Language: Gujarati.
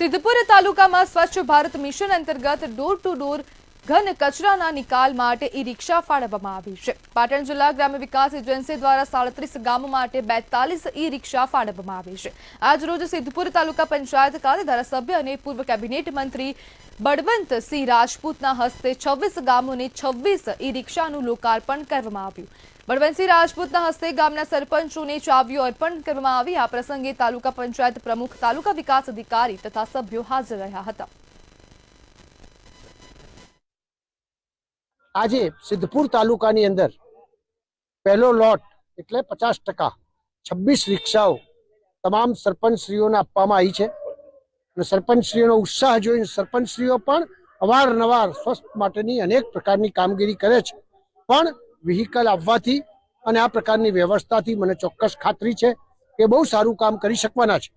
સિદ્ધપુર તાલુકામાં સ્વચ્છ ભારત મિશન અંતર્ગત ડોર ટુ ડોર ઘન કચરાના નિકાલ માટે ઈ રિક્ષા ફાળવવામાં આવી છે. પાટણ જિલ્લા ગ્રામ્ય વિકાસ એજન્સી દ્વારા સાડત્રીસ ગામ માટે બેતાલીસ ઈ રિક્ષા ફાળવવામાં આવી છે. આજ રોજ સિદ્ધપુર તાલુકા પંચાયત ખાતે ધારાસભ્ય અને પૂર્વ કેબિનેટ મંત્રી બળવંતસિંહ રાજપૂતના હસ્તે છવ્વીસ ગામોને છવ્વીસ ઈ રિક્ષાનું લોકાર્પણ કરવામાં આવ્યું. બળવંતસિંહ રાજપૂતના હસ્તે ગામના સરપંચોને ચાવીઓ અર્પણ કરવામાં આવી. આ પ્રસંગે તાલુકા પંચાયત પ્રમુખ, તાલુકા વિકાસ અધિકારી તથા સભ્યો હાજર રહ્યા હતા. આજે સિદ્ધપુર તાલુકાની અંદર પહેલો લોટ એટલે પચાસ ટકા છવ્વીસ રિક્ષાઓ તમામ સરપંચશ્રીઓને આપવામાં આવી છે. અને સરપંચશ્રીઓનો ઉત્સાહ જોઈને સરપંચશ્રીઓ પણ અવારનવાર સ્વસ્થ માટેની અનેક પ્રકારની કામગીરી કરે છે. પણ વ્હીકલ આવવાથી અને આ પ્રકારની વ્યવસ્થાથી મને ચોક્કસ ખાતરી છે કે બહુ સારું કામ કરી શકવાના છે.